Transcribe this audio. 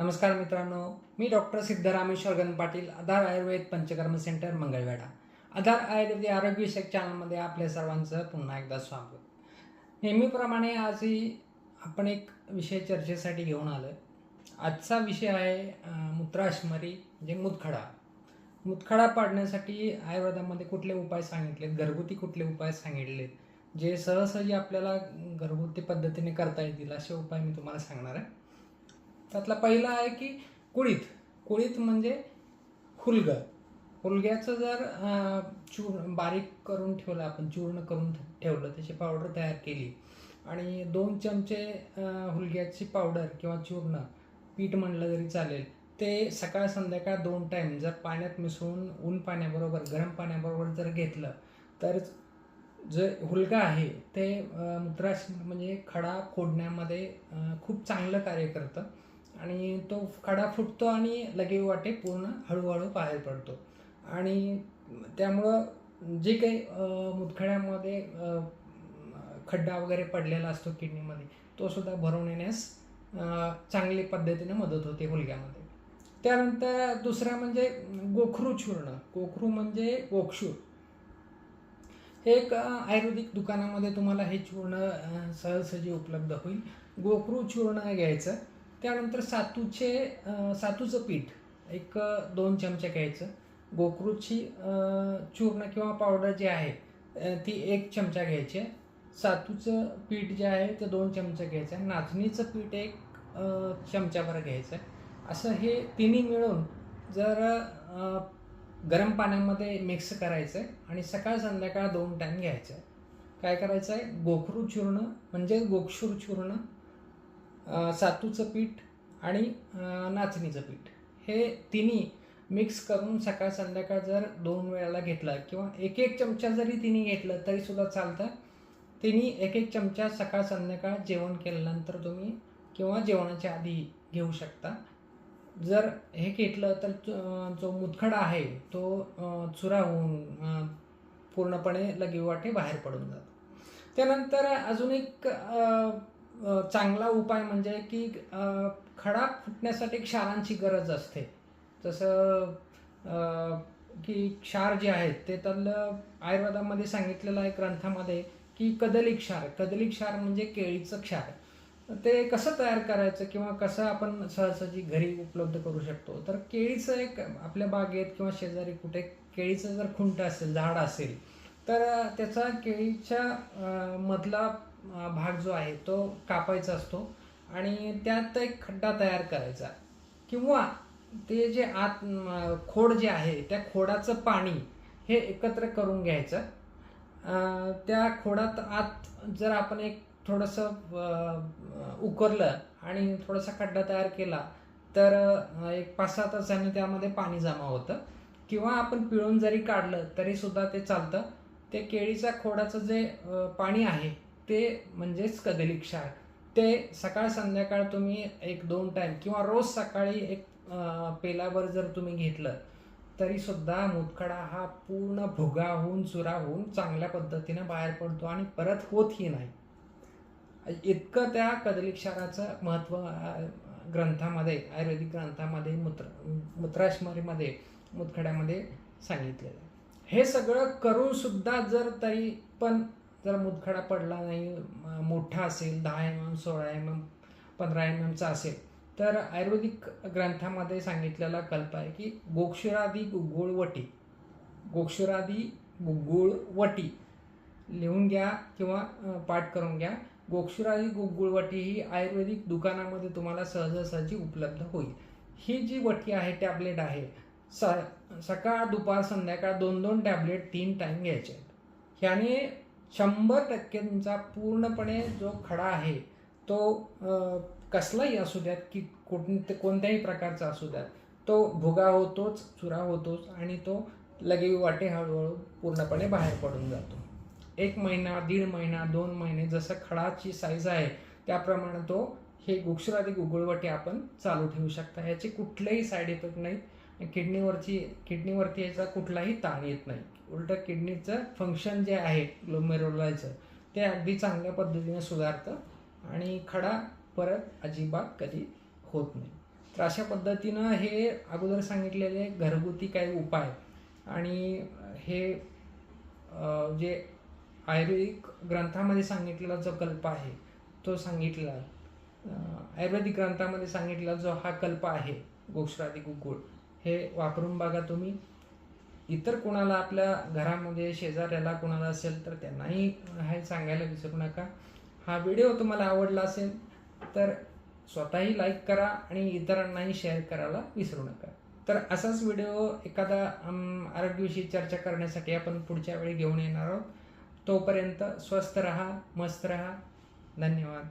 नमस्कार मित्रांनो मी डॉक्टर सिद्धरामेश्वर गण पाटील आधार आयुर्वेद पंचकर्म सेंटर मंगळवेढा. आधार आयुर्वेद आरोग्यविषयक चॅनलमध्ये आपल्या सर्वांचं पुन्हा एकदा स्वागत. नेहमीप्रमाणे आजही आपण एक विषय चर्चेसाठी घेऊन आलो आजचा विषय आहे मूत्राश्मरी म्हणजे मुतखडा मुतखडा पाडण्यासाठी आयुर्वेदामध्ये कुठले उपाय सांगितलेत? घरगुती कुठले उपाय सांगितलेत? जे सहजसहजी आपल्याला घरगुती पद्धतीने करता येतील असे उपाय मी तुम्हाला सांगणार आहे. त्यातला पहिला आहे की कुळीत. कुळीत म्हणजे हुलगं हुलग्याचं जर चूर्ण बारीक करून ठेवलं आपण चूर्ण करून ठेवलं त्याची पावडर तयार केली आणि दोन चमचे हुलग्याची पावडर किंवा चूर्ण पीठ म्हणलं तरी चालेल. ते सकाळ संध्याकाळ दोन टाईम जर पाण्यात मिसळून ऊन पाण्याबरोबर गरम पाण्याबरोबर जर घेतलं तर जे हुलगा आहे ते अं, म्हणजे खडा फोडण्यामध्ये खूप चांगलं कार्य करतं. आणि तो खडा फुटतो आणि लगे वाटे पूर्ण हळूहळू बाहेर पडतो. आणि त्यामुळं जे काही मुतखड्यामध्ये खड्डा वगैरे पडलेला असतो किडनीमध्ये तो सुद्धा भरून येण्यास चांगली पद्धतीने मदत होते हुलग्यामध्ये त्यानंतर दुसरा म्हणजे गोखरू चूर्ण. गोखरू म्हणजे गोक्षूर. हे एक आयुर्वेदिक दुकानामध्ये तुम्हाला हे चूर्ण सहजसहजी उपलब्ध होईल. गोखरू चूर्ण घ्यायचं. त्यानंतर सातूचे सातूचं पीठ. एक दोन चमचे घ्यायचं. गोखरूची चूर्ण किंवा पावडर जे आहे ती एक चमचा घ्यायची. आहे. सातूचं पीठ जे आहे ते दोन चमचे घ्यायचं. आहे नाचणीचं पीठ एक चमचाभर चमच्याभर घ्यायचं. आहे असं हे तिन्ही मिळून जर गरम पाण्यामध्ये मिक्स करायचं आहे आणि सकाळ संध्याकाळ दोन टाईम घ्यायचं. आहे काय करायचं आहे गोखरू चूर्ण म्हणजे गोक्षूर चूर्ण सातूचं पीठ आणि नाचणीचं पीठ. हे तिन्ही मिक्स करून सकाळ संध्याकाळ जर दोन वेळाला घेतलं किंवा एक एक चमचा जरी तिने घेतलं तरीसुद्धा चालतं. तिने एक एक चमचा सकाळ संध्याकाळ जेवण केल्यानंतर तुम्ही किंवा जेवणाच्या आधी घेऊ शकता. जर हे घेतलं तर जो- जो मुतखडा आहे तो चुरा होऊन पूर्णपणे लगेवाटे बाहेर पडून जातो त्यानंतर अजून एक चांगला उपाय म्हणजे की खडा फुटण्यासाठी क्षारांची गरज असते. जसं की क्षार जे आहेत ते त्यातलं आयुर्वेदामध्ये सांगितलेलं आहे ग्रंथामध्ये की कदली क्षार. कदली क्षार म्हणजे केळीचं क्षार. ते कसं तयार करायचं किंवा कसं आपण सहजसहजी घरी उपलब्ध करू शकतो? तर केळीचं एक आपल्या बागेत किंवा शेजारी कुठे केळीचं जर खुंट असेल झाड असेल तर त्याचा केळीच्या मधला भाग जो आहे तो कापायचा असतो आणि त्यात एक खड्डा तयार करायचा. किंवा ते जे आत खोड जे आहे त्या खोडाचं पाणी हे एकत्र करून घ्यायचं. त्या खोडात आत जर आपण एक थोडंसं उकरलं आणि थोडासा खड्डा तयार केला तर एक पाच सहा तासांनी त्यामध्ये पाणी जमा होतं. किंवा आपण पिळून जरी काढलं तरीसुद्धा ते चालतं. ते केळीच्या खोडाचं जे पाणी आहे ते म्हणजेच कदली क्षार ते सकाळ संध्याकाळ तुम्ही एक दोन टाईम किंवा रोज सकाळी एक पेलावर जर तुम्ही घेतलं तरीसुद्धा मुतखडा हा पूर्ण भुगा होऊन चुरा होऊन चांगल्या पद्धतीने बाहेर पडतो आणि परत होतही नाही. इतकं त्या कदली क्षाराचं महत्त्व ग्रंथामध्ये आयुर्वेदिक ग्रंथामध्ये मूत्र मूत्राश्मरीमध्ये मुतखड्यामध्ये सांगितलेलं आहे. हे सगळं करूनसुद्धा जर तरी पण जर मुतखडा पडला नाही मोठा असेल दहा एम एम सोळा एम एम पंधरा एम एमचा असेल तर आयुर्वेदिक ग्रंथामध्ये सांगितलेला कल्प आहे की गोक्षुरादी गुगुळवटी गोक्षुरादी गुगुळवटी लिहून घ्या किंवा पाठ करून घ्या. गोक्षुरादी गुगुळवटी ही आयुर्वेदिक दुकानामध्ये तुम्हाला सहजासहजी उपलब्ध होईल. ही जी वटी आहे टॅबलेट आहे स सकाळ दुपार संध्याकाळ दोन दोन टॅबलेट तीन टाईम घ्यायचे आहेत. ह्याने शंभर टक्के तुमचा पूर्णपणे जो खडा आहे तो कसलाही असू द्यात की कोणते कोणत्याही प्रकारचा असू द्यात तो भुगा होतोच चुरा होतोच आणि तो लगे वाटे हळूहळू पूर्णपणे बाहेर पडून जातो. एक महिना दीड महिना दोन महिने जसं खडाची साईज आहे त्याप्रमाणे तो हे गुक्षरादी गुगुळवटे आपण चालू ठेवू शकता. ह्याचे कुठलेही साईड इफेक्ट नाही. किडनीवरची किडनीवरती याचा कुठलाही ताण येत नाही. उलट किडनीचं फंक्शन जे आहे ग्लोमेरोलायचं ते अगदी चांगल्या पद्धतीने सुधारतं आणि खडा परत अजिबात कधी होत नाही. तर अशा पद्धतीनं हे अगोदर सांगितलेले घरगुती काही उपाय आणि हे जे आयुर्वेदिक ग्रंथामध्ये सांगितलेला जो कल्प आहे तो सांगितला आयुर्वेदिक ग्रंथामध्ये सांगितला जो हा कल्प आहे गोक्षरादी गुगुळ हे वापरून बघा तुम्ही. इतर कोणाला आपल्या घरामध्ये शेजाऱ्याला कोणाला असेल तर त्यांनाही हे सांगायला विसरू नका. हा व्हिडिओ तुम्हाला आवडला असेल तर स्वतःही लाईक करा आणि इतरांनाही शेअर करायला विसरू नका. तर असाच व्हिडिओ एखादा आरोग्याविषयी चर्चा करण्यासाठी आपण पुढच्या वेळी घेऊन येणार आहोत. तोपर्यंत स्वस्थ रहा मस्त रहा. धन्यवाद.